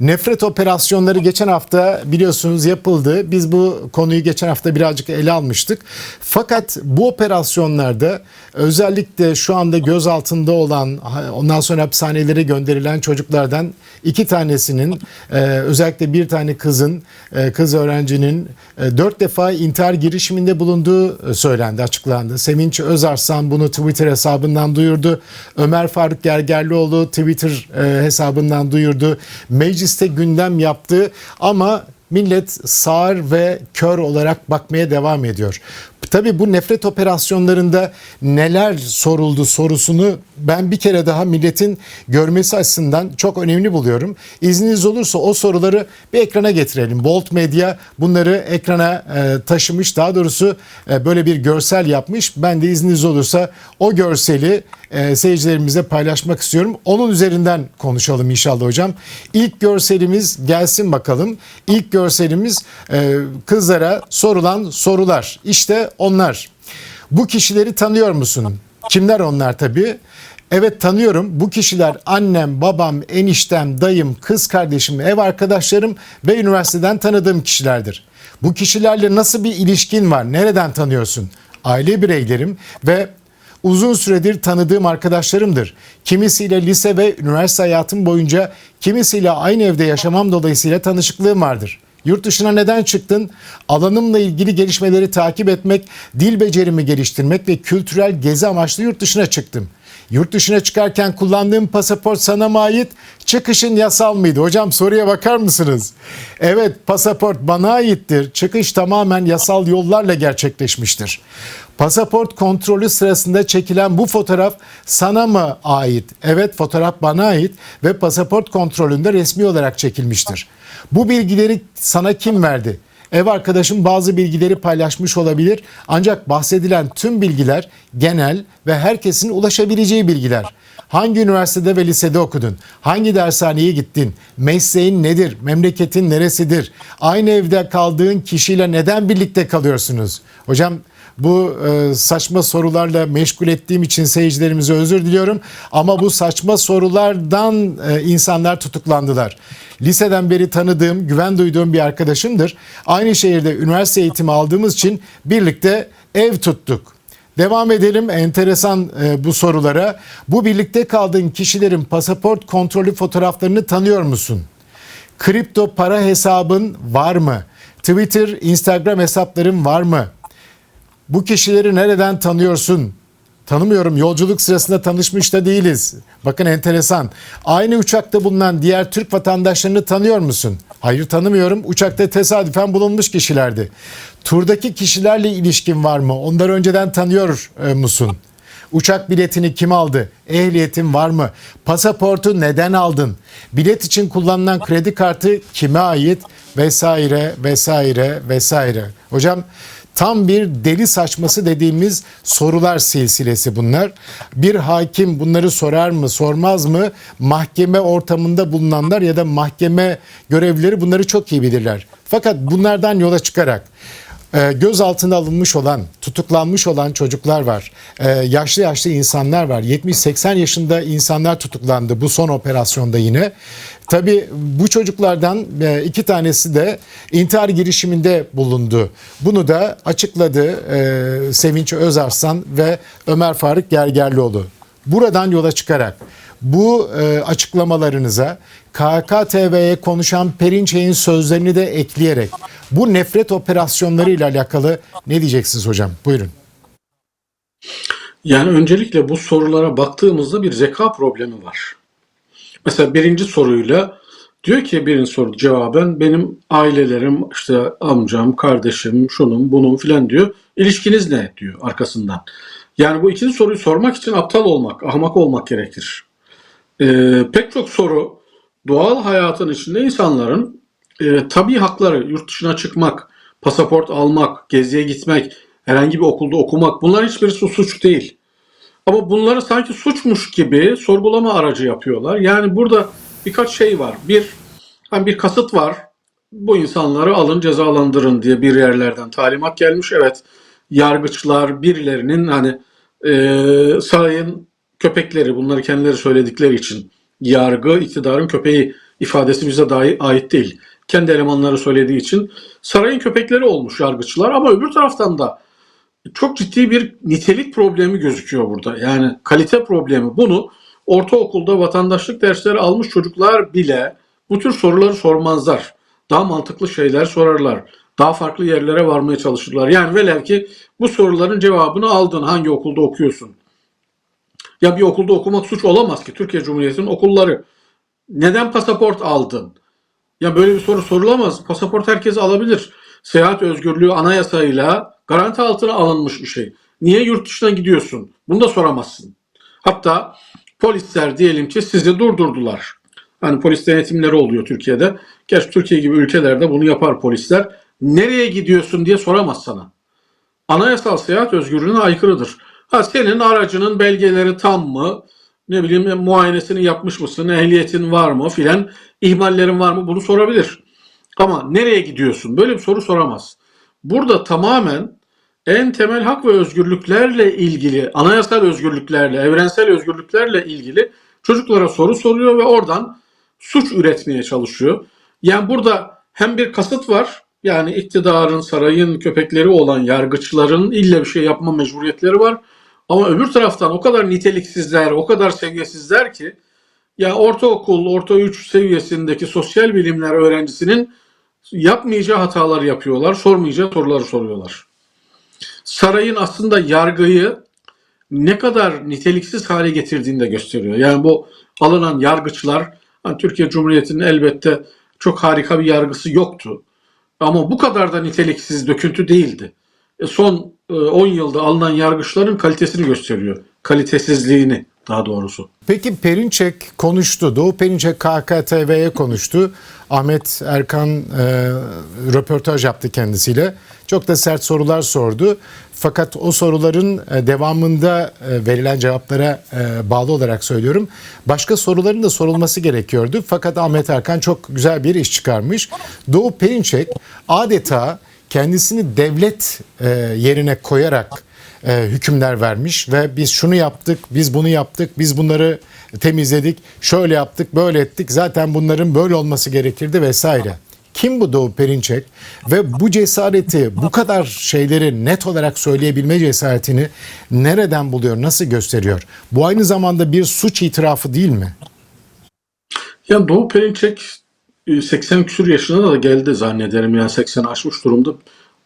Nefret operasyonları geçen hafta biliyorsunuz yapıldı. Biz bu konuyu geçen hafta birazcık ele almıştık. Fakat bu operasyonlarda özellikle şu anda gözaltında olan ondan sonra hapishanelere gönderilen çocuklardan iki tanesinin e, özellikle bir tane kızın e, kız öğrencinin e, dört defa intihar girişiminde bulunduğu söylendi açıklandı. Sevinç Özarslan bunu Twitter hesabından duyurdu. Ömer Faruk Gergerlioğlu Twitter hesabından duyurdu. Meclis mecliste gündem yaptı ama millet sağır ve kör olarak bakmaya devam ediyor. Tabii bu nefret operasyonlarında neler soruldu sorusunu ben bir kere daha milletin görmesi açısından çok önemli buluyorum. İzniniz olursa o soruları bir ekrana getirelim. Bolt Medya bunları ekrana e, taşımış. Daha doğrusu e, böyle bir görsel yapmış. Ben de izniniz olursa o görseli e, seyircilerimize paylaşmak istiyorum. Onun üzerinden konuşalım inşallah hocam. İlk görselimiz gelsin bakalım. İlk görselimiz e, kızlara sorulan sorular. İşte onlar. Bu kişileri tanıyor musun? Kimler onlar tabii? Evet tanıyorum. Bu kişiler annem, babam, eniştem, dayım, kız kardeşim, ev arkadaşlarım ve üniversiteden tanıdığım kişilerdir. Bu kişilerle nasıl bir ilişkin var? Nereden tanıyorsun? Aile bireylerim ve uzun süredir tanıdığım arkadaşlarımdır. Kimisiyle lise ve üniversite hayatım boyunca kimisiyle aynı evde yaşamam dolayısıyla tanışıklığım vardır. Yurt dışına neden çıktın? Alanımla ilgili gelişmeleri takip etmek, dil becerimi geliştirmek ve kültürel gezi amaçlı yurt dışına çıktım. Yurt dışına çıkarken kullandığım pasaport sana mı ait? Çıkışın yasal mıydı? Hocam soruya bakar mısınız? Evet pasaport bana aittir. Çıkış tamamen yasal yollarla gerçekleşmiştir. Pasaport kontrolü sırasında çekilen bu fotoğraf sana mı ait? Evet fotoğraf bana ait ve pasaport kontrolünde resmi olarak çekilmiştir. Bu bilgileri sana kim verdi? Ev arkadaşım bazı bilgileri paylaşmış olabilir ancak bahsedilen tüm bilgiler genel ve herkesin ulaşabileceği bilgiler. Hangi üniversitede ve lisede okudun? Hangi dershaneye gittin? Mesleğin nedir? Memleketin neresidir? Aynı evde kaldığın kişiyle neden birlikte kalıyorsunuz? Hocam bu e, saçma sorularla meşgul ettiğim için seyircilerimize özür diliyorum. Ama bu saçma sorulardan e, insanlar tutuklandılar. Liseden beri tanıdığım, güven duyduğum bir arkadaşımdır. Aynı şehirde üniversite eğitimi aldığımız için birlikte ev tuttuk. Devam edelim enteresan e, bu sorulara. Bu birlikte kaldığın kişilerin pasaport kontrolü fotoğraflarını tanıyor musun? Kripto para hesabın var mı? Twitter, Instagram hesapların var mı? Bu kişileri nereden tanıyorsun? Tanımıyorum. Yolculuk sırasında tanışmış da değiliz. Bakın enteresan. Aynı uçakta bulunan diğer Türk vatandaşlarını tanıyor musun? Hayır tanımıyorum. Uçakta tesadüfen bulunmuş kişilerdi. Turdaki kişilerle ilişkin var mı? Onları önceden tanıyor e, musun? Uçak biletini kim aldı? Ehliyetin var mı? Pasaportu neden aldın? Bilet için kullanılan kredi kartı kime ait? Vesaire vesaire vesaire. Hocam Tam bir deli saçması dediğimiz sorular silsilesi bunlar. Bir hakim bunları sorar mı, sormaz mı? Mahkeme ortamında bulunanlar ya da mahkeme görevlileri bunları çok iyi bilirler. Fakat bunlardan yola çıkarak e, gözaltına alınmış olan, tutuklanmış olan çocuklar var. E, yaşlı yaşlı insanlar var. 70-80 yaşında insanlar tutuklandı bu son operasyonda yine. Tabii bu çocuklardan e, iki tanesi de intihar girişiminde bulundu. Bunu da açıkladı Sevinç Özarslan ve Ömer Faruk Gergerlioğlu. Buradan yola çıkarak bu e, açıklamalarınıza KKTV'ye konuşan Perinçey'in sözlerini de ekleyerek bu nefret operasyonları ile alakalı ne diyeceksiniz hocam? Buyurun. Yani öncelikle bu sorulara baktığımızda bir zeka problemi var. Mesela birinci soruyla diyor ki birinci soru cevaben benim ailelerim işte amcam, kardeşim, şunun, bunun filan diyor. İlişkiniz ne diyor arkasından. Yani bu ikinci soruyu sormak için aptal olmak, ahmak olmak gerekir. Ee, pek çok soru doğal hayatın içinde insanların e, tabii hakları, yurt dışına çıkmak, pasaport almak, geziye gitmek, herhangi bir okulda okumak bunlar hiçbirisi suç değil. Ama bunları sanki suçmuş gibi sorgulama aracı yapıyorlar. Yani burada birkaç şey var. Bir, hani bir kasıt var. Bu insanları alın cezalandırın diye bir yerlerden talimat gelmiş. Evet yargıçlar birilerinin hani e, sarayın köpekleri bunları kendileri söyledikleri için yargı iktidarın köpeği ifadesi bize dahi ait değil. Kendi elemanları söylediği için sarayın köpekleri olmuş yargıçlar ama öbür taraftan da çok ciddi bir nitelik problemi gözüküyor burada. Yani kalite problemi. Bunu ortaokulda vatandaşlık dersleri almış çocuklar bile bu tür soruları sormazlar. Daha mantıklı şeyler sorarlar. Daha farklı yerlere varmaya çalışırlar. Yani velev ki bu soruların cevabını aldın. Hangi okulda okuyorsun? Ya bir okulda okumak suç olamaz ki. Türkiye Cumhuriyeti'nin okulları. Neden pasaport aldın? Ya böyle bir soru sorulamaz. Pasaport herkes alabilir. Seyahat özgürlüğü anayasayla garanti altına alınmış bir şey. Niye yurt dışına gidiyorsun? Bunu da soramazsın. Hatta polisler diyelim ki sizi durdurdular. Hani polis denetimleri oluyor Türkiye'de. Gerçi Türkiye gibi ülkelerde bunu yapar polisler. Nereye gidiyorsun diye soramaz sana. Anayasal seyahat özgürlüğüne aykırıdır. Ha senin aracının belgeleri tam mı? Ne bileyim muayenesini yapmış mısın? Ehliyetin var mı filan? ihmallerin var mı? Bunu sorabilir. Ama nereye gidiyorsun? Böyle bir soru soramaz. Burada tamamen en temel hak ve özgürlüklerle ilgili, anayasal özgürlüklerle, evrensel özgürlüklerle ilgili çocuklara soru soruyor ve oradan suç üretmeye çalışıyor. Yani burada hem bir kasıt var, yani iktidarın, sarayın köpekleri olan yargıçların ille bir şey yapma mecburiyetleri var. Ama öbür taraftan o kadar niteliksizler, o kadar seviyesizler ki ya ortaokul, orta 3 seviyesindeki sosyal bilimler öğrencisinin yapmayacağı hatalar yapıyorlar, sormayacağı soruları soruyorlar. Sarayın aslında yargıyı ne kadar niteliksiz hale getirdiğini de gösteriyor. Yani bu alınan yargıçlar, hani Türkiye Cumhuriyeti'nin elbette çok harika bir yargısı yoktu. Ama bu kadar da niteliksiz, döküntü değildi. E, son 10 yılda alınan yargıçların kalitesini gösteriyor. Kalitesizliğini daha doğrusu. Peki Perinçek konuştu. Doğu Perinçek KKTV'ye konuştu. Ahmet Erkan e, röportaj yaptı kendisiyle. Çok da sert sorular sordu. Fakat o soruların e, devamında e, verilen cevaplara e, bağlı olarak söylüyorum. Başka soruların da sorulması gerekiyordu. Fakat Ahmet Erkan çok güzel bir iş çıkarmış. Doğu Perinçek adeta kendisini devlet e, yerine koyarak e, hükümler vermiş ve biz şunu yaptık, biz bunu yaptık, biz bunları temizledik, şöyle yaptık, böyle ettik. Zaten bunların böyle olması gerekirdi vesaire. Kim bu Doğu Perinçek ve bu cesareti, bu kadar şeyleri net olarak söyleyebilme cesaretini nereden buluyor, nasıl gösteriyor? Bu aynı zamanda bir suç itirafı değil mi? Ya Doğu Perinçek 80 küsur yaşına da geldi zannederim. Yani 80 aşmış durumda.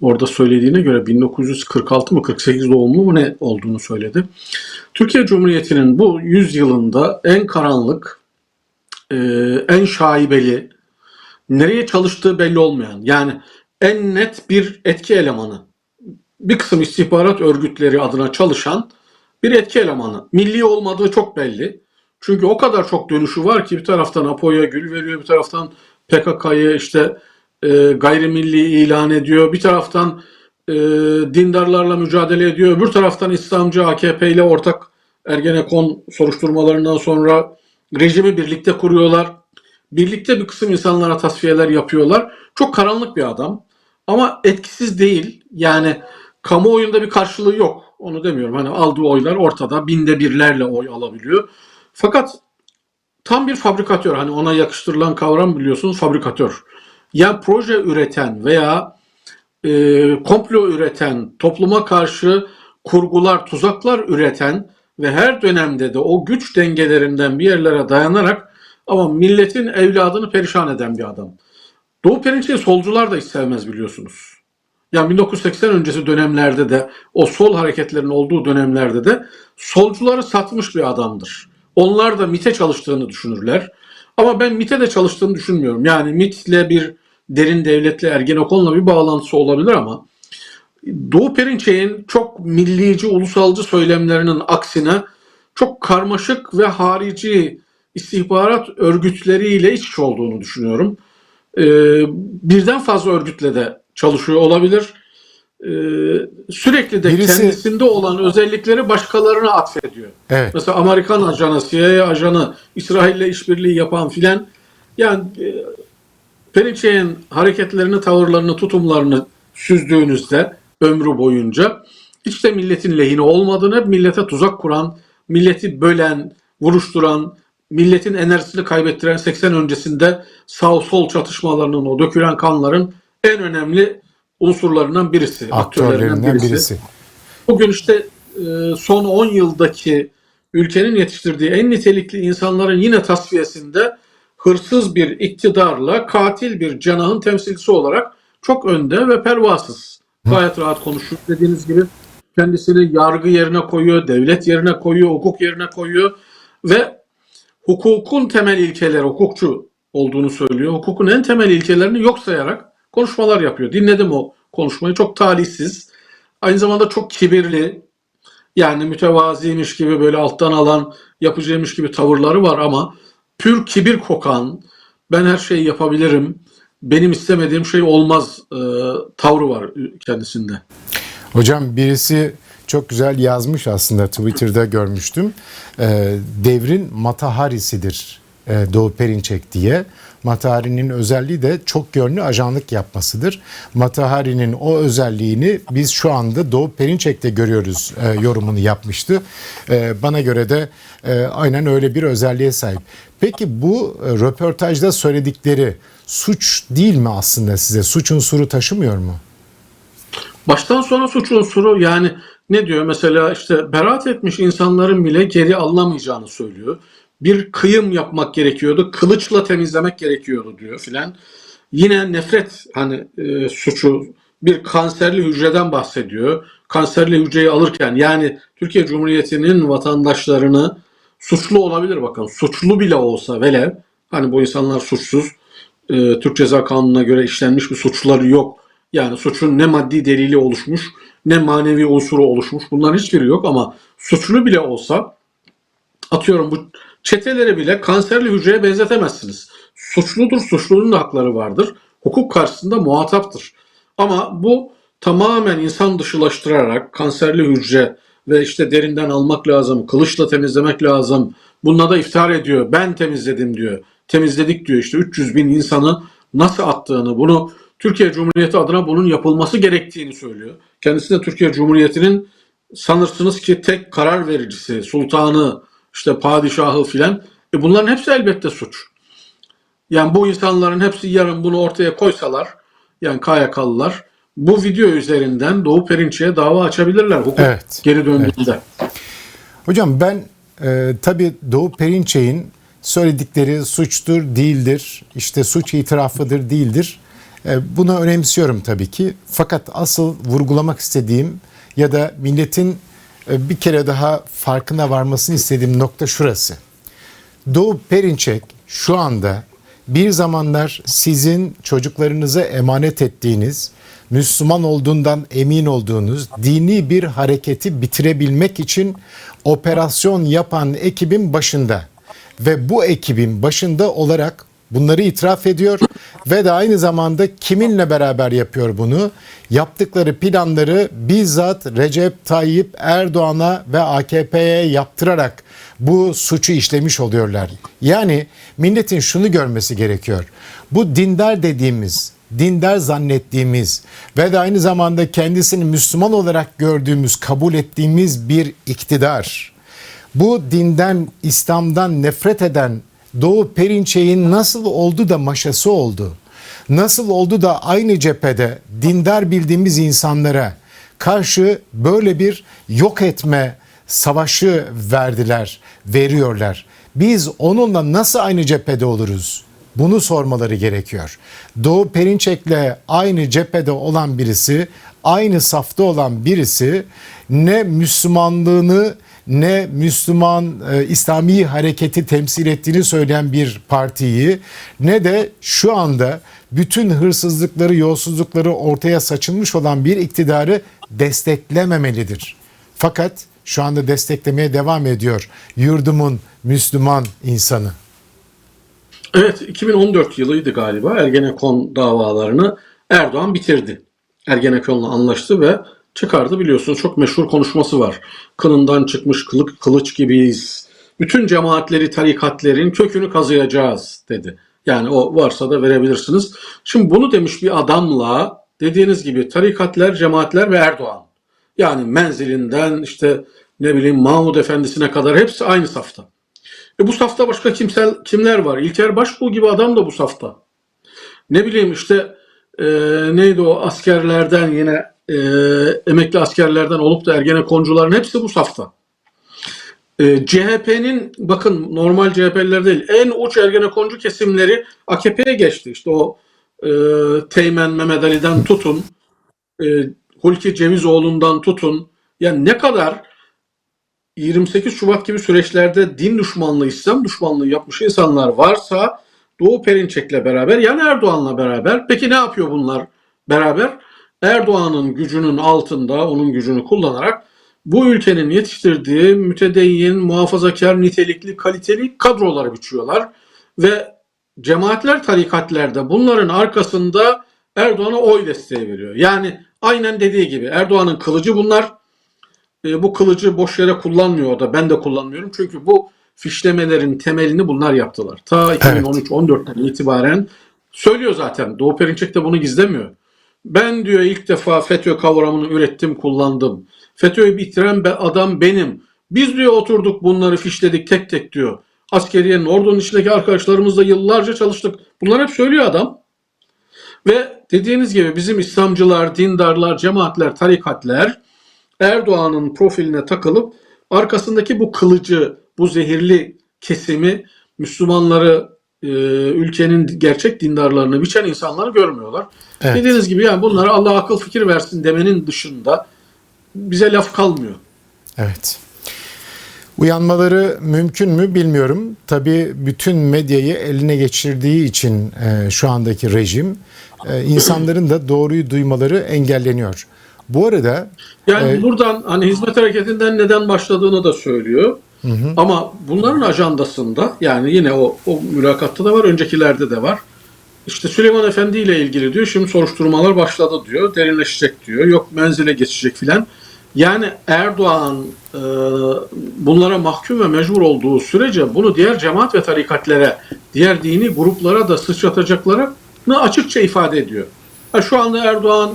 Orada söylediğine göre 1946 mı 48 doğumlu mu ne olduğunu söyledi. Türkiye Cumhuriyeti'nin bu 100 yılında en karanlık, e, en şaibeli, nereye çalıştığı belli olmayan, yani en net bir etki elemanı, bir kısım istihbarat örgütleri adına çalışan bir etki elemanı. Milli olmadığı çok belli. Çünkü o kadar çok dönüşü var ki bir taraftan Apo'ya gül veriyor, bir taraftan PKK'yı işte e, gayrimilli ilan ediyor, bir taraftan e, dindarlarla mücadele ediyor, öbür taraftan İslamcı AKP ile ortak Ergenekon soruşturmalarından sonra rejimi birlikte kuruyorlar. Birlikte bir kısım insanlara tasfiyeler yapıyorlar. Çok karanlık bir adam ama etkisiz değil. Yani kamuoyunda bir karşılığı yok. Onu demiyorum. Hani aldığı oylar ortada. Binde birlerle oy alabiliyor. Fakat tam bir fabrikatör. Hani ona yakıştırılan kavram biliyorsunuz fabrikatör. Ya proje üreten veya e, komplo üreten, topluma karşı kurgular, tuzaklar üreten ve her dönemde de o güç dengelerinden bir yerlere dayanarak ama milletin evladını perişan eden bir adam. Doğu Perinçek'i solcular da hiç sevmez biliyorsunuz. Yani 1980 öncesi dönemlerde de o sol hareketlerin olduğu dönemlerde de solcuları satmış bir adamdır. Onlar da MIT'e çalıştığını düşünürler. Ama ben MIT'e de çalıştığını düşünmüyorum. Yani MIT'le bir derin devletle Ergenekon'la bir bağlantısı olabilir ama Doğu Perinçek'in çok millici, ulusalcı söylemlerinin aksine çok karmaşık ve harici istihbarat örgütleriyle iç olduğunu düşünüyorum. Ee, birden fazla örgütle de çalışıyor olabilir. Ee, sürekli de Birisi- kendisinde olan özellikleri başkalarına atfediyor. Evet. Mesela Amerikan ajanı, CIA ajanı, İsrail'le işbirliği yapan filan. Yani e, hareketlerini, tavırlarını, tutumlarını süzdüğünüzde ömrü boyunca hiç de milletin lehine olmadığını, hep millete tuzak kuran, milleti bölen, vuruşturan, milletin enerjisini kaybettiren 80 öncesinde sağ sol çatışmalarının o dökülen kanların en önemli unsurlarından birisi. Aktörlerinden birisi. Bugün işte e, son 10 yıldaki ülkenin yetiştirdiği en nitelikli insanların yine tasfiyesinde hırsız bir iktidarla katil bir cenahın temsilcisi olarak çok önde ve pervasız. Gayet rahat konuşuyor. Dediğiniz gibi kendisini yargı yerine koyuyor, devlet yerine koyuyor, hukuk yerine koyuyor ve hukukun temel ilkeleri, hukukçu olduğunu söylüyor. Hukukun en temel ilkelerini yok sayarak konuşmalar yapıyor. Dinledim o konuşmayı. Çok talihsiz. Aynı zamanda çok kibirli. Yani mütevaziymiş gibi böyle alttan alan, yapıcıymış gibi tavırları var ama pür kibir kokan, ben her şeyi yapabilirim, benim istemediğim şey olmaz e, tavrı var kendisinde. Hocam birisi çok güzel yazmış aslında Twitter'da görmüştüm. Ee, devrin Mataharisidir e, Doğu Perinçek diye. Matahari'nin özelliği de çok yönlü ajanlık yapmasıdır. Matahari'nin o özelliğini biz şu anda Doğu Perinçek'te görüyoruz e, yorumunu yapmıştı. E, bana göre de e, aynen öyle bir özelliğe sahip. Peki bu e, röportajda söyledikleri suç değil mi aslında size? Suç unsuru taşımıyor mu? Baştan sona suç unsuru yani ne diyor mesela işte beraat etmiş insanların bile geri alınamayacağını söylüyor. Bir kıyım yapmak gerekiyordu, kılıçla temizlemek gerekiyordu diyor filan. Yine nefret hani e, suçu bir kanserli hücreden bahsediyor. Kanserli hücreyi alırken yani Türkiye Cumhuriyeti'nin vatandaşlarını suçlu olabilir bakın suçlu bile olsa velev hani bu insanlar suçsuz e, Türk Ceza Kanunu'na göre işlenmiş bir suçları yok. Yani suçun ne maddi delili oluşmuş ne manevi unsuru oluşmuş. Bunların hiçbiri yok ama suçlu bile olsa atıyorum bu çetelere bile kanserli hücreye benzetemezsiniz. Suçludur, suçlunun da hakları vardır. Hukuk karşısında muhataptır. Ama bu tamamen insan dışılaştırarak kanserli hücre ve işte derinden almak lazım, kılıçla temizlemek lazım. Bununla da iftihar ediyor. Ben temizledim diyor. Temizledik diyor işte 300 bin insanı nasıl attığını, bunu Türkiye Cumhuriyeti adına bunun yapılması gerektiğini söylüyor. Kendisi de Türkiye Cumhuriyeti'nin sanırsınız ki tek karar vericisi, sultanı, işte padişahı filan. E bunların hepsi elbette suç. Yani bu insanların hepsi yarın bunu ortaya koysalar, yani KYK'lılar bu video üzerinden Doğu Perinçek'e dava açabilirler hukuk Evet. geri döndüğünde. Hocam ben e, tabii Doğu Perinçek'in söyledikleri suçtur, değildir, işte suç itirafıdır, değildir. E, bunu önemsiyorum tabii ki. Fakat asıl vurgulamak istediğim ya da milletin bir kere daha farkına varmasını istediğim nokta şurası. Doğu Perinçek şu anda bir zamanlar sizin çocuklarınıza emanet ettiğiniz, Müslüman olduğundan emin olduğunuz dini bir hareketi bitirebilmek için operasyon yapan ekibin başında ve bu ekibin başında olarak bunları itiraf ediyor ve de aynı zamanda kiminle beraber yapıyor bunu? Yaptıkları planları bizzat Recep Tayyip Erdoğan'a ve AKP'ye yaptırarak bu suçu işlemiş oluyorlar. Yani milletin şunu görmesi gerekiyor. Bu dindar dediğimiz, dindar zannettiğimiz ve de aynı zamanda kendisini Müslüman olarak gördüğümüz, kabul ettiğimiz bir iktidar. Bu dinden, İslam'dan nefret eden Doğu Perinçek'in nasıl oldu da maşası oldu? Nasıl oldu da aynı cephede dindar bildiğimiz insanlara karşı böyle bir yok etme savaşı verdiler, veriyorlar. Biz onunla nasıl aynı cephede oluruz? Bunu sormaları gerekiyor. Doğu Perinçek'le aynı cephede olan birisi, aynı safta olan birisi ne Müslümanlığını ne Müslüman e, İslami hareketi temsil ettiğini söyleyen bir partiyi ne de şu anda bütün hırsızlıkları, yolsuzlukları ortaya saçılmış olan bir iktidarı desteklememelidir. Fakat şu anda desteklemeye devam ediyor yurdumun Müslüman insanı. Evet 2014 yılıydı galiba Ergenekon davalarını Erdoğan bitirdi. Ergenekon'la anlaştı ve çıkardı biliyorsunuz çok meşhur konuşması var. Kınından çıkmış kılık, kılıç gibiyiz. Bütün cemaatleri, tarikatlerin kökünü kazıyacağız dedi. Yani o varsa da verebilirsiniz. Şimdi bunu demiş bir adamla dediğiniz gibi tarikatler, cemaatler ve Erdoğan. Yani menzilinden işte ne bileyim Mahmud Efendisi'ne kadar hepsi aynı safta. E bu safta başka kimsel, kimler var? İlker Başbuğ gibi adam da bu safta. Ne bileyim işte e, neydi o askerlerden yine e, emekli askerlerden olup da Ergenekoncuların hepsi bu safta. E, CHP'nin bakın normal CHP'liler değil en uç Ergenekoncu kesimleri AKP'ye geçti. İşte o e, Teğmen Mehmet Ali'den tutun e, Hulki Cevizoğlu'ndan tutun yani ne kadar 28 Şubat gibi süreçlerde din düşmanlığı, İslam düşmanlığı yapmış insanlar varsa Doğu Perinçek'le beraber yani Erdoğan'la beraber peki ne yapıyor bunlar beraber? Erdoğan'ın gücünün altında onun gücünü kullanarak bu ülkenin yetiştirdiği mütedeyyin, muhafazakar, nitelikli, kaliteli kadroları biçiyorlar ve cemaatler, tarikatlerde bunların arkasında Erdoğan'a oy desteği veriyor. Yani aynen dediği gibi Erdoğan'ın kılıcı bunlar. E, bu kılıcı boş yere kullanmıyor da. Ben de kullanmıyorum. Çünkü bu fişlemelerin temelini bunlar yaptılar. Ta 2013-14'ten itibaren söylüyor zaten. Doğu Perinçek de bunu gizlemiyor. Ben diyor ilk defa FETÖ kavramını ürettim, kullandım. FETÖ'yü bitiren be- adam benim. Biz diyor oturduk bunları fişledik tek tek diyor. Askeriyenin, ordunun içindeki arkadaşlarımızla yıllarca çalıştık. Bunlar hep söylüyor adam. Ve dediğiniz gibi bizim İslamcılar, dindarlar, cemaatler, tarikatler Erdoğan'ın profiline takılıp arkasındaki bu kılıcı, bu zehirli kesimi Müslümanları, e, ülkenin gerçek dindarlarını biçen insanları görmüyorlar. Evet. Dediğiniz gibi yani bunlara Allah akıl fikir versin demenin dışında bize laf kalmıyor. Evet. Uyanmaları mümkün mü bilmiyorum. Tabii bütün medyayı eline geçirdiği için e, şu andaki rejim e, insanların da doğruyu duymaları engelleniyor. Bu arada Yani Evet. buradan hani hizmet hareketinden neden başladığını da söylüyor. Ama bunların ajandasında yani yine o, o mülakatta da var, öncekilerde de var. İşte Süleyman Efendi ile ilgili diyor şimdi soruşturmalar başladı diyor, derinleşecek diyor, yok menzile geçecek filan. Yani Erdoğan e, bunlara mahkum ve mecbur olduğu sürece bunu diğer cemaat ve tarikatlere, diğer dini gruplara da sıçratacaklarını açıkça ifade ediyor. Ha, şu anda Erdoğan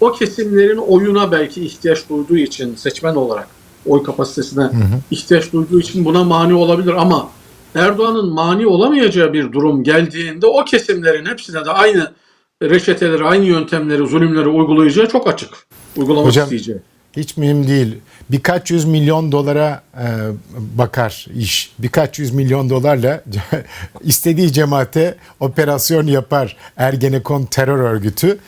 o kesimlerin oyuna belki ihtiyaç duyduğu için seçmen olarak oy kapasitesine ihtiyaç duyduğu için buna mani olabilir ama Erdoğan'ın mani olamayacağı bir durum geldiğinde o kesimlerin hepsine de aynı reçeteleri, aynı yöntemleri, zulümleri uygulayacağı çok açık. Uygulamak Hocam, isteyeceği. hiç mühim değil. Birkaç yüz milyon dolara e, bakar iş. Birkaç yüz milyon dolarla istediği cemaate operasyon yapar Ergenekon terör örgütü.